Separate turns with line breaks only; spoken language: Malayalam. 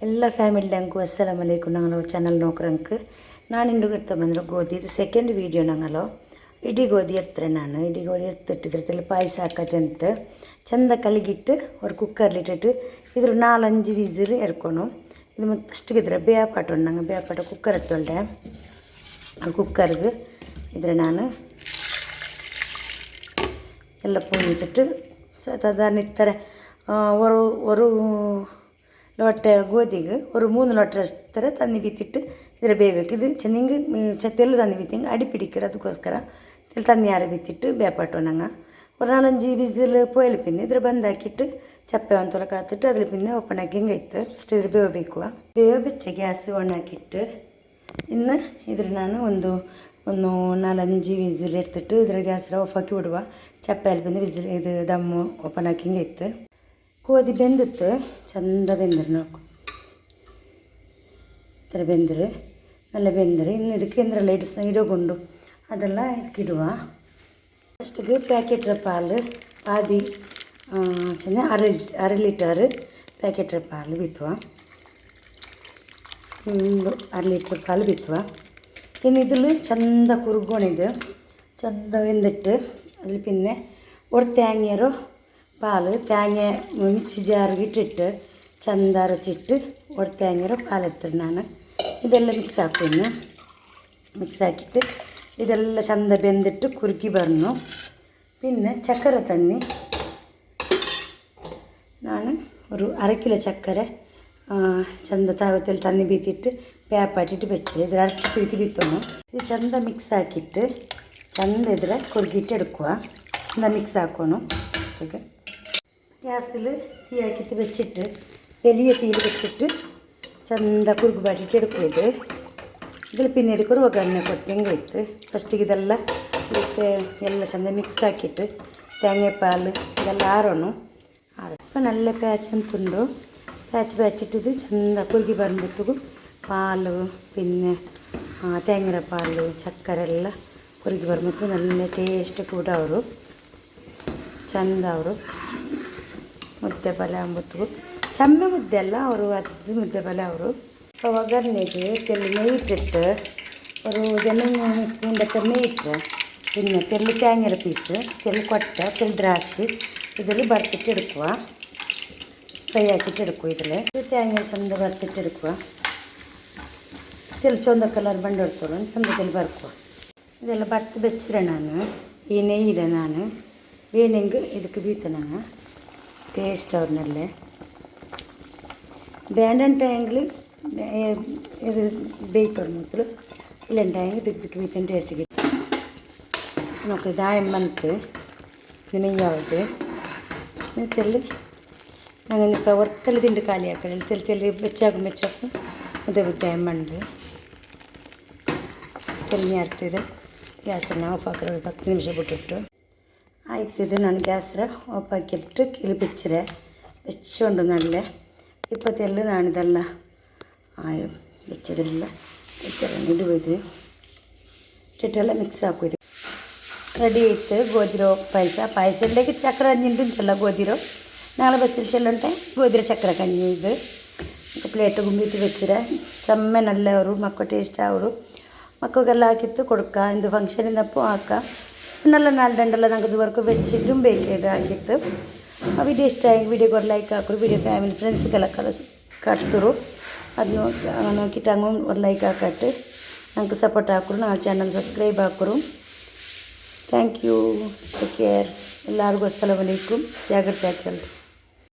ಎಲ್ಲ ಫ್ಯಾಮಿಲಿಯಂಗೂ ಅಸ್ಸಲಾಮ್ ಅಲೈಕು ನಂಗಲೋ ಚಾನಲ್ ನೋಕ್ರಂಕ್ ನಾನು ಹಿಂಡುಗಿಡ್ತಾ ಬಂದರೆ ಗೋಧಿ ಇದು ಸೆಕೆಂಡ್ ವೀಡಿಯೋ ನಂಗಲೋ ಇಡೀ ಗೋಧಿ ಎತ್ತಾರೆ ನಾನು ಇಡೀ ಗೋಧಿ ಎತ್ತಿಟ್ಟಿದ್ರಲ್ಲಿ ಪಾಯಸ ಹಾಕಜಂತ ಚೆಂದ ಕಲಗಿಟ್ಟು ஒரு குக்கரில் இட்டுட்டு இதில் நாலஞ்சு விசில் எடுக்கணும். இது ஃபஸ்ட்டுக்கு இதில் பேப்பாட்டு ஒன்றாங்க பேப்பாட்டை குக்கர் எடுத்துட்டேன் குக்கருக்கு இதில் நான் எல்லாம் பூஞ்சிட்டு சாதாரண ஒரு ஒரு ಲೋಟ ಗೋಧಿಗೆ ಅವರು ಮೂನು ಲೋಟ ಥರ ತಂದು ಬಿತ್ತಿಟ್ಟು ಇದರ ಬೇಯಬೇಕು ಇದು ಚೆನ್ನಿಂಗ್ ತೆಲ್ಲು ತಂದು ಬಿತ್ತಿಂಗೆ ಅಡಿ ಪಿಡಿಕ್ಕಿರ ಅದಕ್ಕೋಸ್ಕರ ತೆಲ್ ತಂದು ಯಾರ ಬಿತ್ತಿಟ್ಟು ಬೇಪಾಟು ನಂಗೆ ஒரு நாலஞ்சு விசில் போயில் பின்ன இதில் பந்தாக்கிட்டு ಚಪ್ಪೆ ಒಂದು ತೊಲಕ ಹಾಕಿಟ್ಟು ಅದ್ರ ಪಿನ್ನೆ ಓಪನ್ ಆಗಿ ಹಿಂಗೆ ಇತ್ತು ಫಸ್ಟ್ ಇದ್ರ ಬೇವು ಬೇಕು ಬೇವು ಬೆಚ್ಚ ಗ್ಯಾಸ್ ಒಣ ಹಾಕಿಟ್ಟು ಇನ್ನು ಇದ್ರ ನಾನು ಒಂದು ಒಂದು ನಾಲಂಜು ವಿಸಿಲ್ ಎಡ್ತಿಟ್ಟು ಇದ್ರ ಗ್ಯಾಸ್ ಆಫ್ ಹಾಕಿ ಬಿಡುವ ಚಪ್ಪೆ ಅಲ್ಲಿ ಬಂದು ವಿಸಿಲ್ ಇದು ದಮ್ಮು ಓಪನ್ ಹಾಕಿ ಹಿಂಗೆ ಇತ್ತು ಗೋಧಿ ಬೆಂದಿತ್ತು ಚಂದ ಬೆಂದ್ರೆ ನಾವು ಈ ಥರ ಬೆಂದರೆ നല്ല ಬೆಂದರೆ ಇನ್ನು ಇದಕ್ಕೆ ಅಂದ್ರೆ ಲೈಟ್ಸ್ ಇರೋಗುಂಡು ಅದೆಲ್ಲ ಇದಕ್ಕಿಡುವ ಫಸ್ಟಿಗೆ ಪ್ಯಾಕೆಟ್ರ ಪಾಲು ಪಾದಿ ಚೆನ್ನ ಅರ ಅರ ಲೀಟರ್ ಪ್ಯಾಕೆಟ್ರ ಪಾಲು ಬಿತ್ತುವ ಒಂದು ಅರ ಲೀಟ್ರ್ ಪಾಲು ಬಿತ್ತುವ ಇನ್ನು ഇതിൽ ಚಂದ കുറുകോണിത് ಚಂದ വെന്തിട്ട് അതിൽ പിന്നെ ഒരു തേങ്ങയൊരു പാൽ തേങ്ങ മിക്സി ജാറിട്ടിട്ട് ചന്ത അരച്ചിട്ട് ഒരു തേങ്ങയുടെ പാലെടുത്തിട്ടാണ് ഇതെല്ലാം മിക്സാക്കുന്നു മിക്സാക്കിയിട്ട് ഇതെല്ലാം ചന്ത ബന്ധിട്ട് കുറുക്കി പറഞ്ഞു പിന്നെ ചക്കര തന്നെ. ഞാൻ ഒരു അര കിലോ ചക്കര ചന്ത താപത്തിൽ തന്നി ബീത്തിയിട്ട് പേപ്പാട്ടിട്ട് വെച്ചത്. ഇതിൽ അരച്ചിട്ട് വീത്തി ബീത്തണം ഇത് ചന്ത മിക്സാക്കിയിട്ട് ചന്ത ഇതിൽ കുറുക്കിയിട്ട് എടുക്കുക. എന്താ മിക്സാക്കണം ഫസ്റ്റൊക്കെ ഗ്യാസിൽ തീ ആക്കിയിട്ട് വെച്ചിട്ട് വലിയ തീയിൽ വെച്ചിട്ട് ചന്ത കുറുക്ക് പാട്ടിട്ട് എടുക്കും ഇത് ഇതിൽ പിന്നെ ಇದಕ್ಕೆ ഒരു ಒಗ್ಗರಣೆ ಕೊಟ್ಟು ಹೆಂಗೈತೆ ಫಸ್ಟಿಗೆ ಇದೆಲ್ಲ ಇದಕ್ಕೆ ಎಲ್ಲ ಚಂದ ಮಿಕ್ಸ್ ಹಾಕಿಟ್ಟು തേങ്ങ പാല് ഇതെല്ലാം ആറണം അപ്പം നല്ല പാച്ച് ಅಂತುಂಡು പാച്ച് പാച്ചിട്ടിത് ചന്ത കുറുകി വരുമ്പോഴത്തേക്കും പാല് പിന്നെ തേങ്ങര പാല് ചക്കര ಎಲ್ಲ ಕುರುಗಿ ಬರ್ಬೇಕು നല്ല ಟೇಸ್ಟ್ ಕೂಡ ಅವರು ಚಂದ ಅವರು ಮುದ್ದೆ ಬಲೆ ಅಂಬತ್ತು ಚಮ್ಮೆ ಮುದ್ದೆ ಅಲ್ಲ, ಅವರು ಅದು ಮುದ್ದೆ ಬಲೆ ಅವರು. ಒಗ್ಗರಣೆಗೆ ತೆಲು ನೈಟಿಟ್ಟು ಅವರು ಜನ ಸ್ಪೂನ್ ನೈಟ್ರೆ ಇನ್ನು ತೆಲು ತ್ಯಾಂಗಿರ ಪೀಸ್ ತೆಲು ಕೊಟ್ಟೆ ತೆಲು ದ್ರಾಕ್ಷಿ, ಇದರಲ್ಲಿ ಬರ್ತಿಟ್ಟು ಇಡ್ಕುವ. ಫ್ರೈ ಹಾಕಿಟ್ಟು ಇಡ್ಕು ಇದರಲ್ಲಿ. ತ್ಯಾಂಗಿರ ಚಂದ ಬರ್ತಿಟ್ಟು ಇಡ್ಕುವ. ತೆಲು ಚಂದ ಕಲರ್ ಬಂಡು ಇಡ್ತಾರೆ ಚಂದ ತೆಲು ಬರ್ಕುವ ಇದೆಲ್ಲ ಬರ್ತು ಬೆಚ್ಚರೆ ನಾನು, ಈ ನೈ ಇಡ ನಾನು. ಬೇನೆಂಗೆ ಇದಕ್ಕೆ ಬೀತ ನಾನು. ಪೇಸ್ಟ್ ಅವ್ರನ್ನೆಲ್ಲ ಬೇಡಂಟ ಆ್ಯಂಗ್ಲಿ ಇದು ಬೇಯ್ತವ್ರ ಮೊದಲು ಇಲ್ಲಂಟ ಆ್ಯಂಗ್ ದಿಕ್ ದಿಕ್ ಬೀತನ ಟೇಸ್ಟಿಗೆ നമുക്ക് ഇതായമ്മത്ത് നെയ്യാവത് തെല്ല് അങ്ങനെ ഇപ്പോൾ ഉറക്കല് തിണ്ട് കാലിയാക്കല് തെല് തെല് വെച്ചാക്കും വെച്ചാക്കും അതേ ബുദ്ധിയമ്മുണ്ട് തെല്ലിഞ്ഞടുത്തത് ഗ്യാസ് എണ്ണ ഓഫാക്കുന്നത് പത്ത് നിമിഷം പൊട്ടിട്ടു ಆಯ್ತಿದೆ ನಾನು ഗ്യാസ് ഓപ്പാക്കിയിട്ട് ಹಾಕಿಬಿಟ್ಟು ಕಿಲಿಪಿಚ್ಚಿರೆ വെച്ചുകൊണ്ട് നല്ല. ഇപ്പോൾ തെല്ല് നാണിതല്ല ആയ വെച്ചതല്ല. ഇടുവത് ഇട്ടിട്ടല്ല മിക്സ് ആക്കും റെഡി ആയിട്ട് ഗോതിരോ പായസ പായസത്തിലേക്ക് ചക്ര കഞ്ഞിണ്ടും ചെല്ല ഗോതിരോ. ഞങ്ങളെ ബസ്സിൽ ചെല്ലണ്ടേ? ഗോതിര ചക്ര കഞ്ഞി ഇത്. പ്ലേറ്റ് കുമ്പിട്ട് വെച്ചിര ചമ്മ നല്ല ഒരു മക്ക ടേസ്റ്റ് ആവരും മക്കൾക്കെല്ലാം ആക്കിയിട്ട് കൊടുക്കാം. എന്ത് ഫംഗ്ഷൻ ഇന്നപ്പോൾ ആക്കാം. നല്ല നാലുണ്ടെല്ലാം നമുക്ക് ഇതുവർക്ക് വെച്ചിട്ടും ബേക്ക് ചെയ്ത് ആക്കിയിട്ട് ആ വീഡിയോ ഇഷ്ടമായെങ്കിൽ വീഡിയോ കുറേ ലൈക്ക് ആക്കും വീഡിയോ ಫ್ಯಾಮಿಲಿ ಫ್ರೆಂಡ್ಸ್ಗೆಲ್ಲ ಕಲಸ್ ಕಟ್ತರು ಅದು ನೋಕಿಟ್ಟು ಹಂಗೆ ಒಂದು ಲೈಕ್ ಹಾಕಟ್ಟು ನಂಗೆ ಸಪೋರ್ಟ್ ಹಾಕರು ನಾಳೆ channel subscribe ಹಾಕರು thank you take care ಎಲ್ಲರಿಗೂ ಅಸ್ಸಲಾಮ್ ಅಲೈಕುಮ್ ಜಾಗ್ರತೆ ಹಾಕಿ